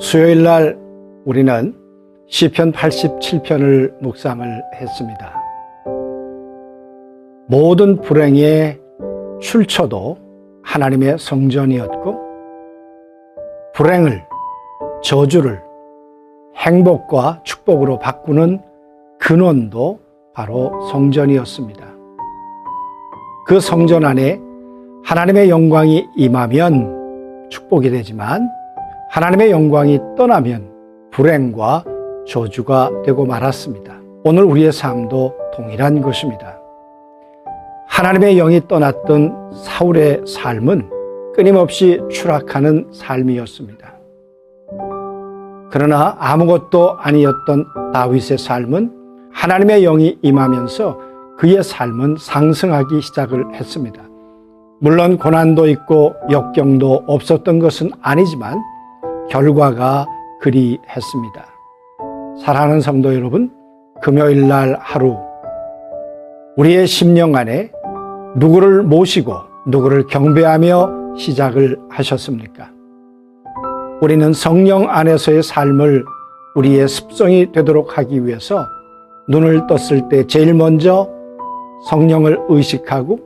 수요일 날 우리는 시편 87편을 묵상을 했습니다. 모든 불행의 출처도 하나님의 성전이었고 불행을 저주를 행복과 축복으로 바꾸는 근원도 바로 성전이었습니다. 그 성전 안에 하나님의 영광이 임하면 축복이 되지만 하나님의 영광이 떠나면 불행과 저주가 되고 말았습니다. 오늘 우리의 삶도 동일한 것입니다. 하나님의 영이 떠났던 사울의 삶은 끊임없이 추락하는 삶이었습니다. 그러나 아무것도 아니었던 다윗의 삶은 하나님의 영이 임하면서 그의 삶은 상승하기 시작을 했습니다. 물론 고난도 있고 역경도 없었던 것은 아니지만 결과가 그리했습니다. 사랑하는 성도 여러분, 금요일 날 하루 우리의 심령 안에 누구를 모시고 누구를 경배하며 시작을 하셨습니까? 우리는 성령 안에서의 삶을 우리의 습성이 되도록 하기 위해서 눈을 떴을 때 제일 먼저 성령을 의식하고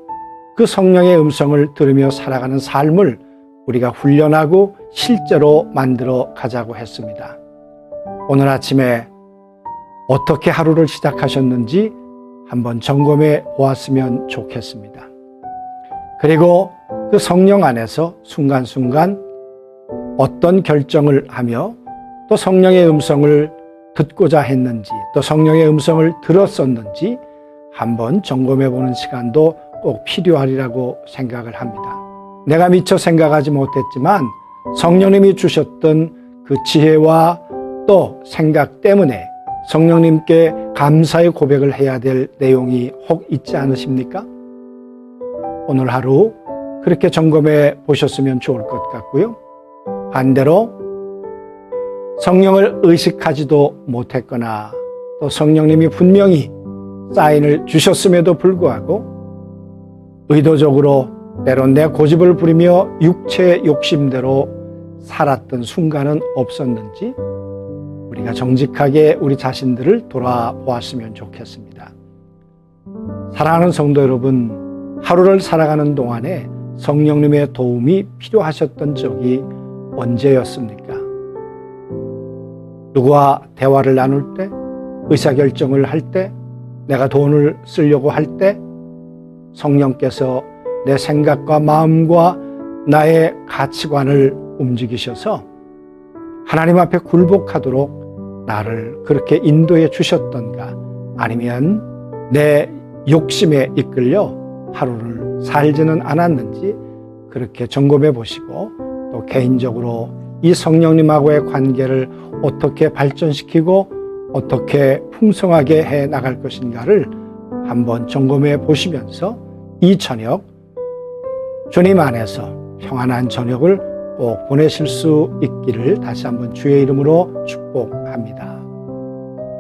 그 성령의 음성을 들으며 살아가는 삶을 우리가 훈련하고 실제로 만들어 가자고 했습니다. 오늘 아침에 어떻게 하루를 시작하셨는지 한번 점검해 보았으면 좋겠습니다. 그리고 그 성령 안에서 순간순간 어떤 결정을 하며 또 성령의 음성을 듣고자 했는지 또 성령의 음성을 들었었는지 한번 점검해 보는 시간도 꼭 필요하리라고 생각을 합니다. 내가 미처 생각하지 못했지만 성령님이 주셨던 그 지혜와 또 생각 때문에 성령님께 감사의 고백을 해야 될 내용이 혹 있지 않으십니까? 오늘 하루 그렇게 점검해 보셨으면 좋을 것 같고요. 반대로 성령을 의식하지도 못했거나 또 성령님이 분명히 사인을 주셨음에도 불구하고 의도적으로 때론 내 고집을 부리며 육체 욕심대로 살았던 순간은 없었는지 우리가 정직하게 우리 자신들을 돌아보았으면 좋겠습니다. 사랑하는 성도 여러분, 하루를 살아가는 동안에 성령님의 도움이 필요하셨던 적이 언제였습니까? 누구와 대화를 나눌 때, 의사결정을 할 때, 내가 돈을 쓰려고 할 때, 성령께서 내 생각과 마음과 나의 가치관을 움직이셔서 하나님 앞에 굴복하도록 나를 그렇게 인도해 주셨던가 아니면 내 욕심에 이끌려 하루를 살지는 않았는지 그렇게 점검해 보시고 또 개인적으로 이 성령님하고의 관계를 어떻게 발전시키고 어떻게 풍성하게 해 나갈 것인가를 한번 점검해 보시면서 이 저녁 주님 안에서 평안한 저녁을 꼭 보내실 수 있기를 다시 한번 주의 이름으로 축복합니다.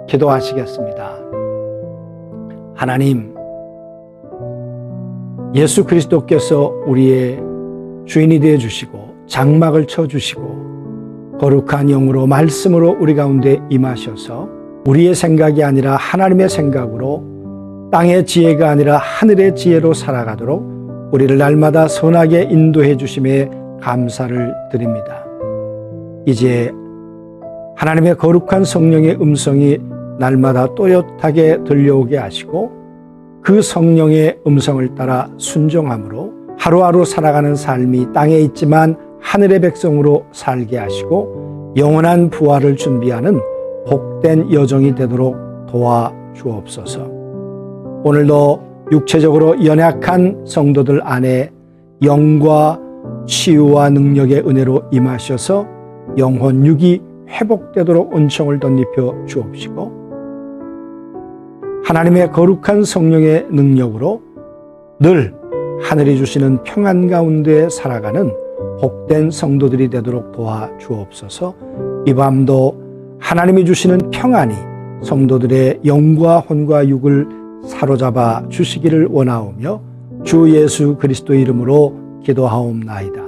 기도하시겠습니다. 하나님, 예수 그리스도께서 우리의 주인이 되어 주시고 장막을 쳐 주시고 거룩한 영으로 말씀으로 우리 가운데 임하셔서 우리의 생각이 아니라 하나님의 생각으로 땅의 지혜가 아니라 하늘의 지혜로 살아가도록 우리를 날마다 선하게 인도해 주심에 감사를 드립니다. 이제 하나님의 거룩한 성령의 음성이 날마다 또렷하게 들려오게 하시고 그 성령의 음성을 따라 순종함으로 하루하루 살아가는 삶이 땅에 있지만 하늘의 백성으로 살게 하시고 영원한 부활을 준비하는 복된 여정이 되도록 도와 주옵소서. 오늘도 육체적으로 연약한 성도들 안에 영과 치유와 능력의 은혜로 임하셔서 영혼 육이 회복되도록 은총을 덧입혀 주옵시고 하나님의 거룩한 성령의 능력으로 늘 하늘이 주시는 평안 가운데 살아가는 복된 성도들이 되도록 도와 주옵소서. 이 밤도 하나님이 주시는 평안이 성도들의 영과 혼과 육을 사로잡아 주시기를 원하오며 주 예수 그리스도 이름으로 기도하옵나이다.